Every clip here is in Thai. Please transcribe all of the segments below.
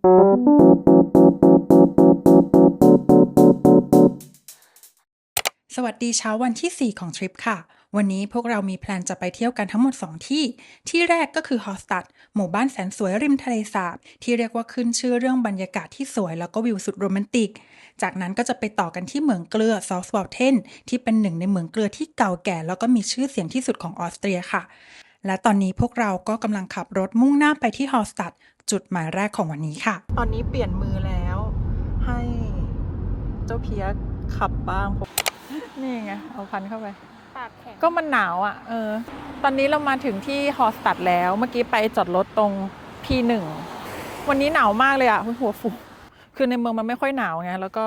สวัสดีเช้าวันที่ 4 ของทริปค่ะ วันนี้พวกเรามีแพลนจะไปเที่ยวกันทั้งหมด 2 ที่ ที่แรกก็คือฮอสตัดหมู่บ้านแสนสวยริมทะเลสาบ ที่เรียกว่าขึ้นชื่อเรื่องบรรยากาศที่สวยแล้วก็วิวสุดโรแมนติก จากนั้นก็จะไปต่อกันที่เหมืองเกลือซอฟต์วอลเทนที่เป็นหนึ่งในเหมืองเกลือที่เก่าแก่ แล้วก็มีชื่อเสียงที่สุดของออสเตรียค่ะและตอนนี้พวกเราก็กำลังขับรถมุ่งหน้าไปที่ฮอสตัด จุดหมายแรกของวันนี้ค่ะ ตอนนี้เปลี่ยนมือแล้ว ให้เจ้าเพียกขับบ้างนี่ไงเอาพันเข้าไปปากแข็งก็มันหนาวอะ เออ ตอนนี้เรามาถึงที่ฮอสตัดแล้ว เมื่อกี้ไปจอดรถตรง P1 วันนี้หนาวมากเลยอะหัวฟูคือในเมืองมันไม่ค่อยหนาวไงแล้วก็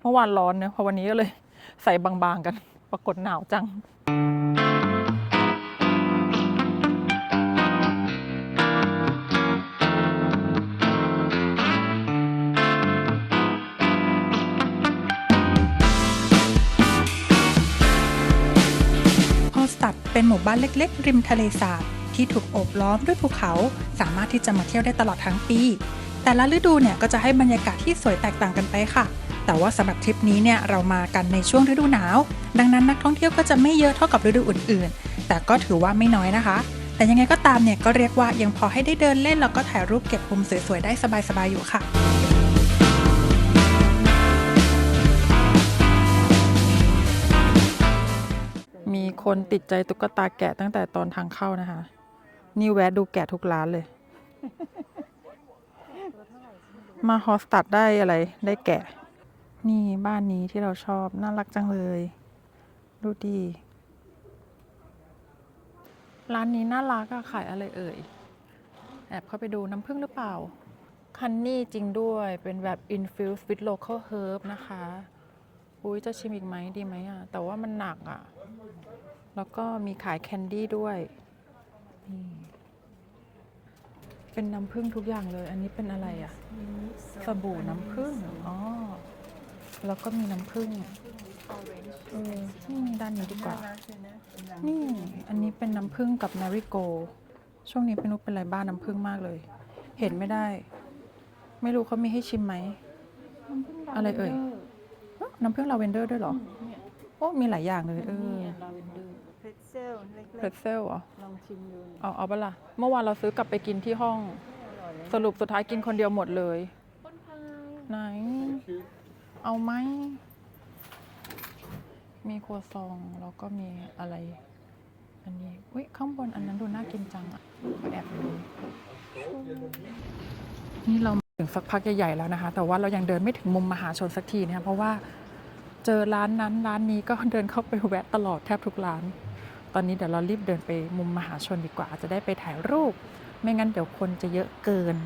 เมื่อวานร้อนเนอะพอวันนี้ก็เลยใส่บางๆกัน ปรากฏหนาวจัง เป็นหมู่บ้านเล็ก ๆ ริมทะเลสาบที่ถูกโอบล้อมด้วยภูเขา สามารถที่จะมาเที่ยวได้ตลอดทั้งปี แต่ละฤดูเนี่ยก็จะให้บรรยากาศที่สวยแตกต่างกันไปค่ะ แต่ว่าสำหรับทริปนี้เนี่ยเรามากันในช่วงฤดูหนาว ดังนั้นนักท่องเที่ยวก็จะไม่เยอะเท่ากับฤดูอื่น ๆ แต่ก็ถือว่าไม่น้อยนะคะ แต่ยังไงก็ตามเนี่ยก็เรียกว่ายังพอให้ได้เดินเล่นแล้วก็ถ่ายรูปเก็บมุมสวยๆได้สบายๆอยู่ค่ะ คนติดใจตุ๊กตาแกะตั้งแต่ตอนทางเข้านะคะ นี่แวะดูแกะทุกร้านเลย มาฮอสตัดได้อะไร ได้แกะ นี่บ้านนี้ที่เราชอบ น่ารักจังเลย ดูดี ร้านนี้น่ารักอะขายอะไรเอ่ย แอบเข้าไปดูน้ำผึ้งหรือเปล่า คันนี่จริงด้วยเป็นแบบ infused with local herb นะคะอุ้ยจะชิมอีกไหมดีไหมอะแต่ว่ามันหนักอะ แล้วก็มีขายแคนดี้ด้วยนี่เป็นน้ำผึ้งทุกอย่างเลย อันนี้เป็นอะไรอะสบู่น้ำผึ้งอ๋อ แล้วก็มีน้ำผึ้งเออนี่ด้านนี้ดีกว่า นี่ อันนี้เป็นน้ำผึ้งกับนาริโก ช่วงนี้เป็นนุกเป็นไรบ้านน้ำผึ้งมากเลย เห็นไม่ได้ ไม่รู้เขามีให้ชิมไหม อะไรเอ่ย น้ำผึ้งลาเวนเดอร์ด้วยเหรอ โอ้ มีหลายอย่างเลย เออ เพรสเซลเล็กเพรสเซลเหรอ ๆลองชิมดูเอาเอาปะล่ะเมื่อวานเราซื้อกลับไปกินที่ห้องสรุปสุดท้ายกินคนเดียวหมดเลยต้นพายไหน เอาไหม มีครัวซองแล้วก็มีอะไร อันนี้อุ้ยข้างบนอันนั้นดูน่ากินจังอะขอแอบดู นี่เรามาถึงสักพักใหญ่ๆแล้วนะคะ แต่ว่าเรายังเดินไม่ถึงมุมมหาชนสักทีนะคะเพราะว่าเจอร้านนั้นร้านนี้ก็เดินเข้าไปแวะตลอดแทบทุกร้าน ตอนนี้เดี๋ยวเรารีบเดินไปมุมมหาชนดีกว่าจะได้ไปถ่ายรูป ไม่งั้นเดี๋ยวคนจะเยอะเกิน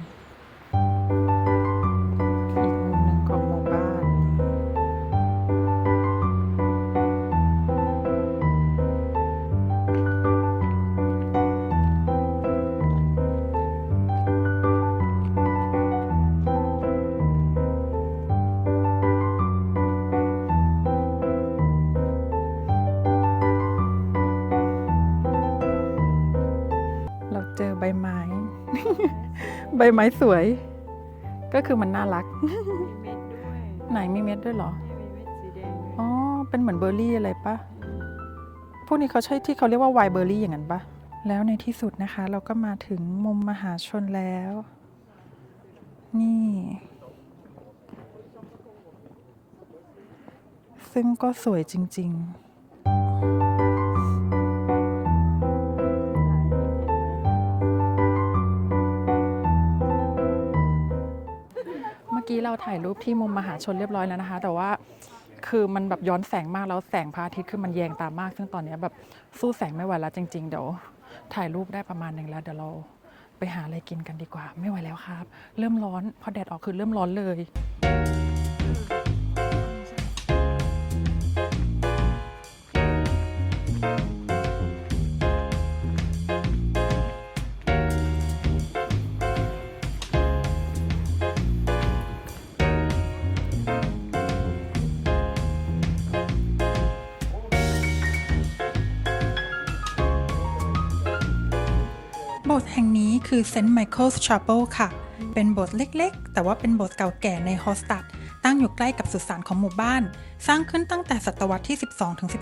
ใบไม้สวย ก็คือมันน่ารัก มีเม็ดด้วยไหนมีเม็ดด้วยเหรอ นี่มีเม็ดสีแดงด้วยอ๋อ เป็นเหมือนเบอร์รี่อะไรปะ พวกนี้เขาใช่ที่เขาเรียกว่าไวน์เบอร์รี่อย่างนั้นปะ แล้วในที่สุดนะคะ เราก็มาถึงมุมมหาชนแล้ว นี่ ซึ่งก็สวยจริง ๆ อกี้เราถ่ายรูปที่มุมมหาชนเรียบร้อยแล้วนะคะ แต่ว่าคือมันแบบย้อนแสงมากแล้วแสงพระอาทิตย์คือมันแยงตามาก ซึ่งตอนนี้แบบสู้แสงไม่ไหวแล้วจริง ๆ เดี๋ยวถ่ายรูปได้ประมาณหนึ่งแล้วเดี๋ยวเราไปหาอะไรกินกันดีกว่า ไม่ไหวแล้วครับ เริ่มร้อนพอแดดออกคือเริ่มร้อนเลย คือ St. Michael's Chapel ค่ะ เป็นโบสถ์เล็กๆ แต่ว่าเป็นโบสถ์เก่าแก่ในฮอสตัดตั้งอยู่ใกล้กับสุสานของหมู่บ้าน สร้างขึ้นตั้งแต่ศตวรรษที่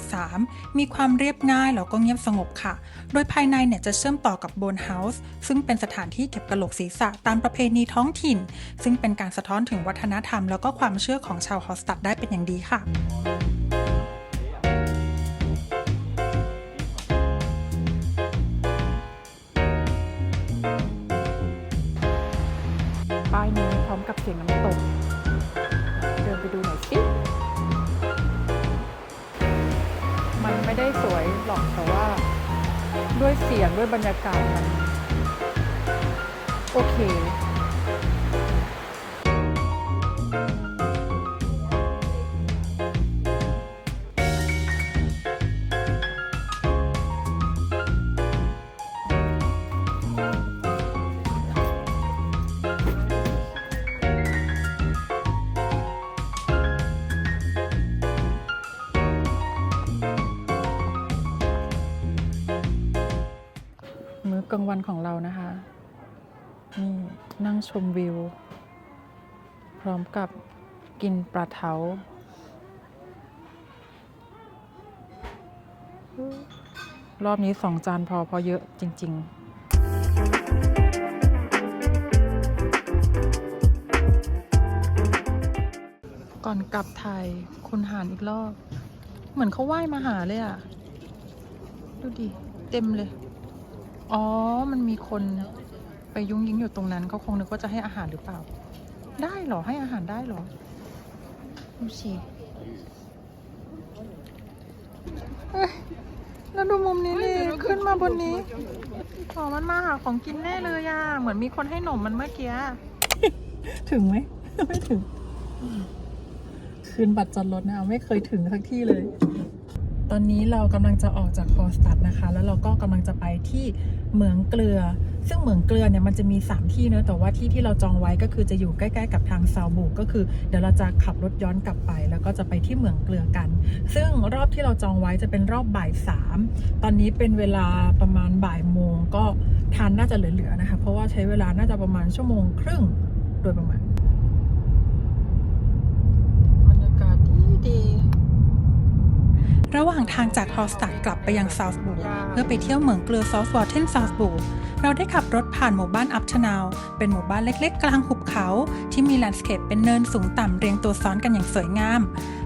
12-13 มีความเรียบง่ายแล้วก็เงียบสงบค่ะ โดยภายในเนี่ยจะเชื่อมต่อกับโบนเฮาส์ซึ่งเป็นสถานที่เก็บกระโหลกศีรษะตามประเพณีท้องถิ่น ซึ่งเป็นการสะท้อนถึงวัฒนธรรมแล้วก็ความเชื่อของชาวฮอสตัดได้เป็นอย่างดีค่ะ ด้วยเสียงด้วยบรรยากาศมันโอเค กลางวันของเรานะคะนี่นั่งชมวิว พร้อมกับกินปลาเทาๆรอบนี้สองจานพอพราะเยอะจริง ๆก่อนกลับไทยคุณหารอีกรอบ เหมือนเขาว่ายมาหาเลยอะดูดิ เต็มเลย อ๋อ มันมีคนไปยุ้งยิงอยู่ตรงนั้นเขาคงนึกว่าจะให้อาหารหรือเปล่า ได้เหรอ ให้อาหารได้เหรอ ดูสิเอ้ยแล้วดูมุมนี้นี่ขึ้นมาบนนี้อ๋อมันมาหาของกินแน่เลยอะเหมือนมีคนให้หนมมันเมื่อกี้ ถึงไหม ไม่ถึง คืนบัตรจอดรถนะ ไม่เคยถึงสักที่เลย ตอนนี้เรากำลังจะออกจากคอสตัดนะคะ แล้วเราก็กำลังจะไปที่เหมืองเกลือ ซึ่งเหมืองเกลือเนี่ยมันจะมี 3 ที่เนอะแต่ว่าที่ที่เราจองไว้ก็คือจะอยู่ใกล้ๆกับทางซาวบุก็คือเดี๋ยวเราจะขับรถย้อนกลับไป แล้วก็จะไปที่เหมืองเกลือกัน ซึ่งรอบที่เราจองไว้จะเป็นรอบบ่ายสามตอนนี้เป็นเวลาประมาณบ่ายโมงก็ทานน่าจะเหลือๆนะคะ เพราะว่าใช้เวลาน่าจะประมาณชั่วโมงครึ่งโดยประมาณ บรรยากาศดีดี ระหว่างทางจากฮอสตัดกลับไปยังซาวส์บูเพื่อไปเที่ยวเหมืองเกลือซอสวอเทนซาวส์บูเราได้ขับรถผ่านหมู่บ้านอัพชนาว เป็นหมู่บ้านเล็กๆ กลางหุบเขา ที่มีแลนด์สเคปเป็นเนินสูงต่ำเรียงตัวซ้อนกันอย่างสวยงาม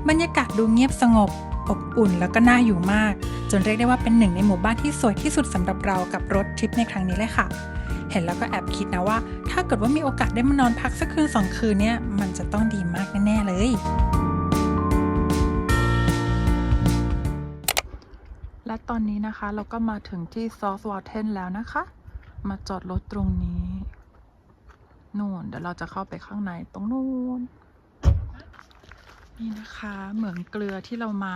บรรยากาศดูเงียบสงบ อบอุ่นแล้วก็น่าอยู่มาก จนเรียกได้ว่าเป็นหนึ่งในหมู่บ้านที่สวยที่สุดสำหรับเรากับรถทริปในครั้งนี้เลยค่ะ เห็นแล้วก็แอบคิดนะว่า ถ้าเกิดว่ามีโอกาสได้มานอนพักสักคืนสองคืนเนี่ยมันจะต้องดีมากแน่ๆเลย และตอนนี้นะคะเราก็มาถึงที่ซอสวอเทนแล้วนะคะ มาจอดรถตรงนี้ นู่น เดี๋ยวเราจะเข้าไปข้างในตรงนู้นนี่นะคะ เหมืองเกลือที่เรามา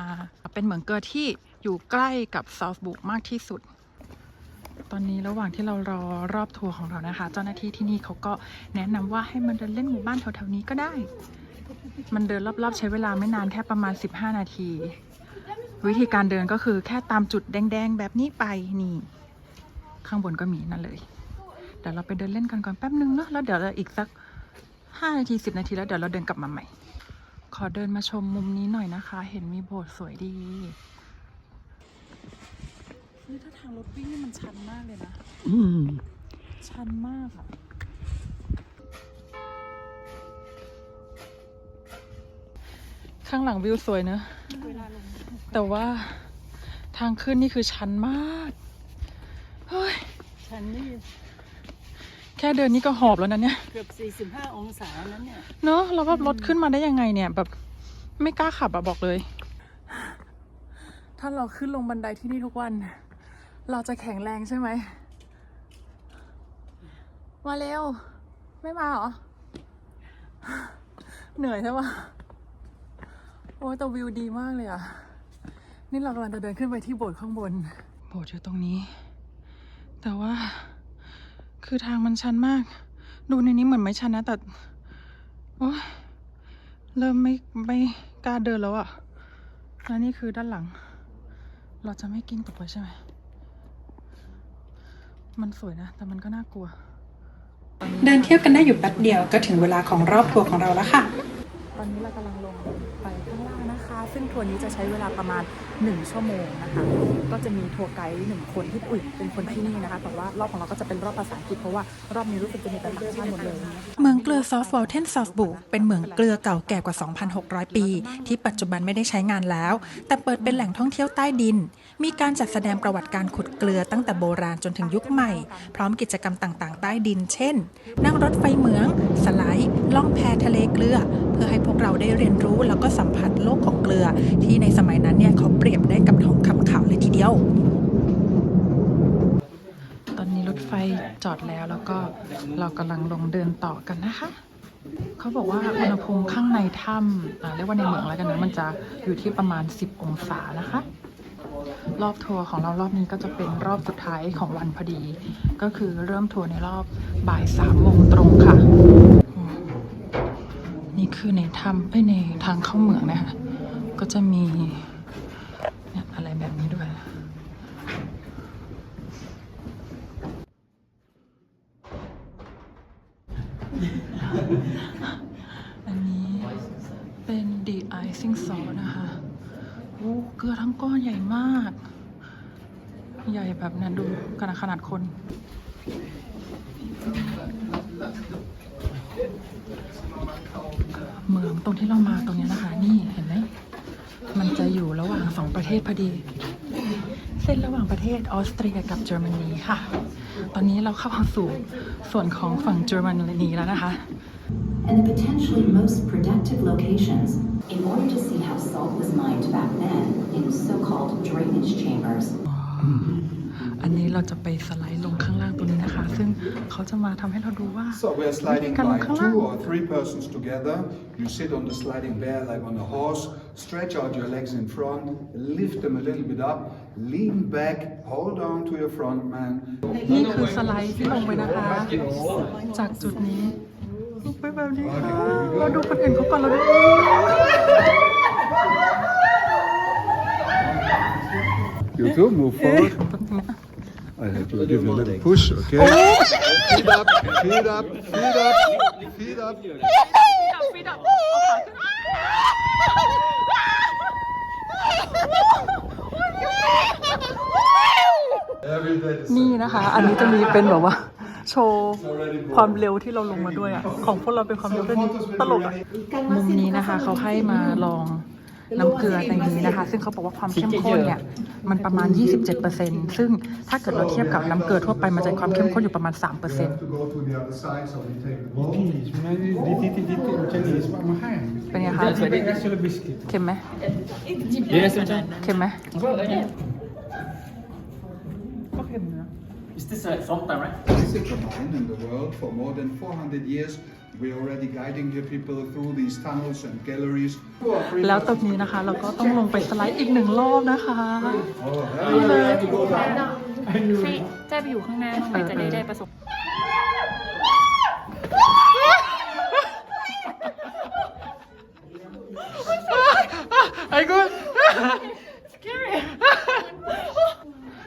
เป็นเหมืองเกลือที่อยู่ใกล้กับซาวส์บุกมากที่สุด ตอนนี้ระหว่างที่เรารอรอบทัวร์ของเรานะคะ เจ้าหน้าที่ที่นี่เขาก็แนะนำว่าให้มันเดินเล่นหมู่บ้านแถวๆนี้ก็ได้ มันเดินรอบๆใช้เวลาไม่นานแค่ประมาณ 15 นาที วิธีการเดินก็คือแค่ตามจุดแดง ๆ แบบนี้ไปนี่ ข้างบนก็มีนั่นเลย เดี๋ยวเราไปเดินเล่นกันก่อนแป๊บนึงเนาะแล้วเดี๋ยวเราอีกสัก5นาที10นาทีแล้วเดี๋ยวเราเดินกลับมาใหม่ ขอเดินมาชมมุมนี้หน่อยนะคะ เห็นมีโบสถ์สวยดีนี่ถ้าทางรถวิ่งนี่มันชันมากเลยนะอืมชันมากอะข้างหลังวิวสวยเนอะ แต่ว่าทางขึ้นนี่คือชันมากเฮ้ยฉันนี่แค่เดินนี่ก็หอบแล้วนะเนี่ย เกือบ 45 องศาแล้วเนี่ย เนอะเราแบบรถขึ้นมาได้ยังไงเนี่ยแบบไม่กล้าขับอะบอกเลย ถ้าเราขึ้นลงบันไดที่นี่ทุกวัน เราจะแข็งแรงใช่ไหม มาเร็ว ไม่มาเหรอ เหนื่อยใช่ปะโอ้ยแต่วิวดีมากเลยอะ นี่เรากำลังจะเดินขึ้นไปที่โบสถ์ข้างบน โบสถ์อยู่ตรงนี้ แต่ว่าคือทางมันชันมาก ดูในนี้เหมือนไม่ชันนะ แต่โอ้ยเริ่มไม่ไม่กล้าเดินแล้วอะแล้วนี่คือด้านหลัง เราจะไม่กิ้งตกไปใช่ไหม มันสวยนะ แต่มันก็น่ากลัว เดินเที่ยวกันได้อยู่แป๊บเดียวก็ถึงเวลาของรอบทัวร์ของเราแล้วค่ะ ตอนนี้เรากำลังลงไปข้างล่าง นะคะ ซึ่งทัวร์นี้จะใช้เวลาประมาณ 1 ชั่วโมงนะคะ ก็จะมีทัวร์ไกด์หนึ่งคนที่อุ่ยเป็นคนที่นี่นะคะ แต่ว่ารอบของเราก็จะเป็นรอบภาษาอังกฤษเพราะว่ารอบนี้รู้สึกจะมีแต่ต่างชาติหมดเลย เมืองเกลือซอฟต์วอลเทนซอฟบุกเป็นเมืองเกลือเก่าแก่กว่า 2,600 ปี ที่ปัจจุบันไม่ได้ใช้งานแล้ว แต่เปิดเป็นแหล่งท่องเที่ยวใต้ดิน มีการจัดแสดงประวัติการขุดเกลือตั้งแต่โบราณจนถึงยุคใหม่ พร้อมกิจกรรมต่างๆ ใต้ดิน เช่น นั่งรถไฟเหมือง สไลด์ ล่องแพทะเลเกลือ เพื่อให้พวกเราได้เรียนรู้แล้วก็สัมผัสโลกของเกลือ ที่ในสมัยนั้นเนี่ยเขาเปรียบได้กับทองคำขาวเลยทีเดียว ตอนนี้รถไฟจอดแล้วแล้วก็เรากำลังลงเดินต่อกันนะคะ เขาบอกว่าอุณหภูมิข้างในถ้ำเรียกว่าในเมืองแล้วกันนะมันจะอยู่ที่ประมาณ 10 องศานะคะรอบทัวร์ของเรารอบนี้ก็จะเป็นรอบสุดท้ายของวันพอดี ก็คือเริ่มทัวร์ในรอบบ่ายสามโมงตรงค่ะ นี่คือในถ้ำเอ้ยในทางเข้าเมืองนะคะ ก็จะมีเนี่ยอะไรแบบนี้ด้วย อันนี้เป็น the icing sauce นะคะโอ้เกลือทั้งก้อนใหญ่มาก ใหญ่แบบนั้นดูขนาดขนาดคนเมืองตรงที่เรามาตรงนี้นะคะ นี่เห็นไหม มันจะอยู่ระหว่างสองประเทศพอดี เส้นระหว่างประเทศออสเตรียกับเยอรมนีค่ะ ตอนนี้เราเข้าสู่ส่วนของฝั่งเยอรมนีแล้วนะคะ and the potentially most productive locations in order to see how salt was mined back then in so-called drainage chambers. อันนี้เราจะไปสไลด์ลงข้างล่างตรงนี้นะคะ ซึ่งเขาจะมาทำให้เราดูว่า So we're sliding การล by งข้างล่าง two or three persons together. You sit on the sliding bear like on a horse, stretch out your legs in front, lift them a little bit up, lean back, hold on to your front man. นี่คือสไลด์ที่ลงไปนะคะ จากจุดนี้ลงไปแบบนี้ค่ะเราดูคนอื่นเขาก่อนเราดู You too, move forward. I have to give you a little push, okay? Feet up, feet up, feet up, feet up. ฟีดับเอาขาขึ้น Every day the นี่นะคะ อันนี้จะมีเป็นแบบว่า โชว์ความเร็วที่เราลงมาด้วยอะ ของพวกเราเป็นความเร็วด้วยนี้ตลกอะ มุมนี้นะคะ เขาให้มาลอง น้ำเกลือในนี้นะคะ ซึ่งเขาบอกว่าความเข้มข้นเนี่ยมันประมาณ 27%ซึ่งถ้าเกิดเราเทียบกับน้ำเกลือทั่วไปมันจะความเข้มข้นอยู่ประมาณ3% have to go to the other side, so we take the ball. Dit, dit, dit, dit, dit is wat we gaan. เป็นไงคะ Dat zullen biscuit. เค็มไหม Yes, เค็มไหม Is this uh, sometime, right? It's a mine in the world for more than 400 years. We're already guiding the people through these tunnels and galleries. Two or three แล้วตรงนี้นะคะเราก็ต้องลงไปสไลด์อีกหนึ่งรอบนะคะนี่เลยให้แจ้ไปอยู่ข้างหน้าทำไมจะได้ได้ประสบไอ้กู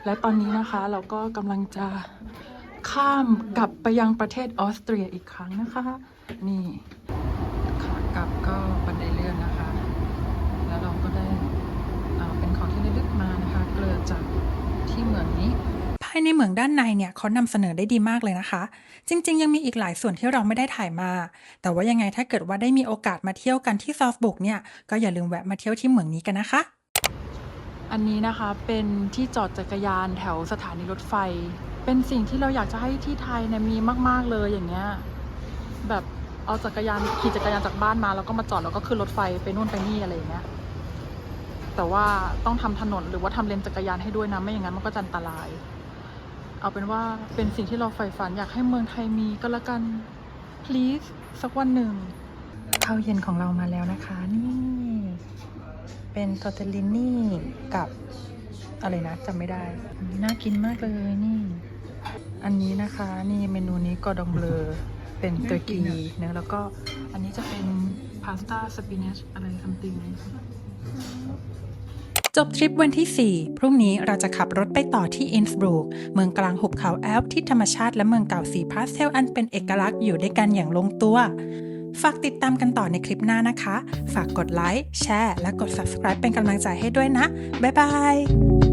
และตอนนี้นะคะเราก็กำลังจะข้ามกลับไปยังประเทศออสเตรียอีกครั้งนะคะ นี่ขากลับก็บันไดเลื่อนนะคะ แล้วเราก็ได้อ่าเป็นของที่ระลึกมานะคะ เกลือจากที่เมืองนี้ภายในเหมืองด้านในเนี่ยเขานำเสนอได้ดีมากเลยนะคะ จริง ๆ ยังมีอีกหลายส่วนที่เราไม่ได้ถ่ายมา แต่ว่ายังไงถ้าเกิดว่าได้มีโอกาสมาเที่ยวกันที่ซอฟบุกเนี่ยก็อย่าลืมแวะมาเที่ยวที่เหมืองนี้กันนะคะ อันนี้นะคะเป็นที่จอดจักรยานแถวสถานีรถไฟ เป็นสิ่งที่เราอยากจะให้ที่ไทยเนี่ยมีมาก ๆเลยอย่างเงี้ย แบบเอาจักรยานขี่จักรยานจากบ้านมาแล้วก็มาจอดแล้วก็ขึ้นรถไฟไปนู่นไปนี่อะไรอย่างเงี้ยแต่ว่าต้องทำถนนหรือว่าทำเลนจักรยานให้ด้วยนะไม่อย่างนั้นมันก็จะอันตราย เอาเป็นว่าเป็นสิ่งที่เราใฝ่ฝันอยากให้เมืองไทยมีก็แล้วกัน please สักวันหนึ่งข้าวเย็นของเรามาแล้วนะคะนี่เป็นทอร์เตลินี่กับอะไรนะจำไม่ได้น่ากินมากเลยนี่ อันนี้นะคะ นี่เมนูนี้กอดองเบลอ เป็นเตอร์กีเนอะแล้วก็อันนี้จะเป็นพาสต้าสปินัชอะไรซัมติงจบทริปวันที่ 4 พรุ่งนี้เราจะขับรถไปต่อที่อินสบรูก เมืองกลางหุบเขาแอลป์ที่ธรรมชาติและเมืองเก่าสีพาสเทลอันเป็นเอกลักษณ์อยู่ด้วยกันอย่างลงตัว ฝากติดตามกันต่อในคลิปหน้านะคะ ฝากกดไลค์ แชร์ และกด subscribe เป็นกำลังใจให้ด้วยนะ บ๊ายบาย